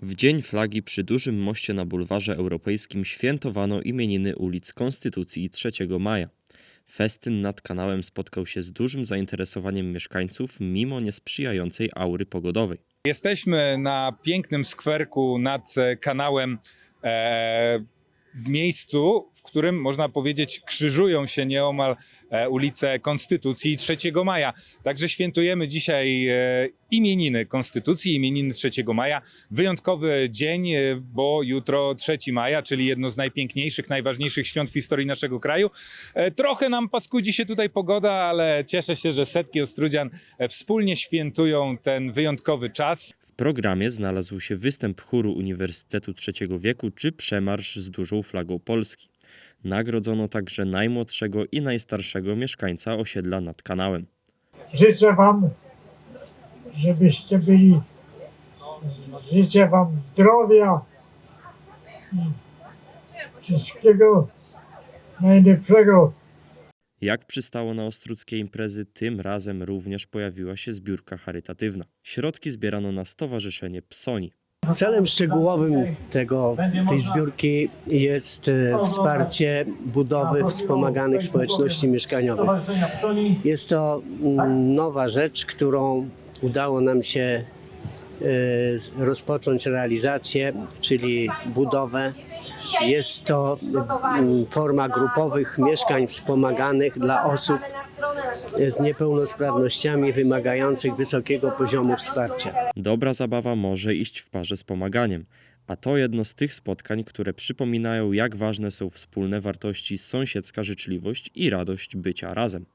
W Dzień Flagi przy dużym moście na bulwarze europejskim świętowano imieniny ulic Konstytucji i 3 maja. Festyn nad kanałem spotkał się z dużym zainteresowaniem mieszkańców mimo niesprzyjającej aury pogodowej. Jesteśmy na pięknym skwerku nad kanałem e, w miejscu, w którym można powiedzieć krzyżują się nieomal e, ulice Konstytucji i 3 maja. Także świętujemy dzisiaj e, imieniny Konstytucji, imieniny 3 maja. Wyjątkowy dzień, e, bo jutro 3 maja, czyli jedno z najpiękniejszych, najważniejszych świąt w historii naszego kraju. Trochę nam paskudzi się tutaj pogoda, ale cieszę się, że setki Ostrudzian wspólnie świętują ten wyjątkowy czas. W programie znalazł się występ chóru Uniwersytetu Trzeciego Wieku czy przemarsz z dużą flagą Polski. Nagrodzono także najmłodszego i najstarszego mieszkańca osiedla nad kanałem. Życzę Wam, żebyście byli, życzę Wam zdrowia i wszystkiego najlepszego. Jak przystało na ostruckie imprezy, tym razem również pojawiła się zbiórka charytatywna. Środki zbierano na Stowarzyszenie Psoni. Celem szczegółowym tego, tej zbiórki jest e, wsparcie budowy wspomaganych społeczności mieszkaniowych. Jest to mm, nowa rzecz, którą udało nam się rozpocząć realizację, czyli budowę. Jest to mm, forma grupowych mieszkań wspomaganych dla osób z niepełnosprawnościami wymagających wysokiego poziomu wsparcia. Dobra zabawa może iść w parze z pomaganiem, a to jedno z tych spotkań, które przypominają, jak ważne są wspólne wartości sąsiedzka życzliwość i radość bycia razem.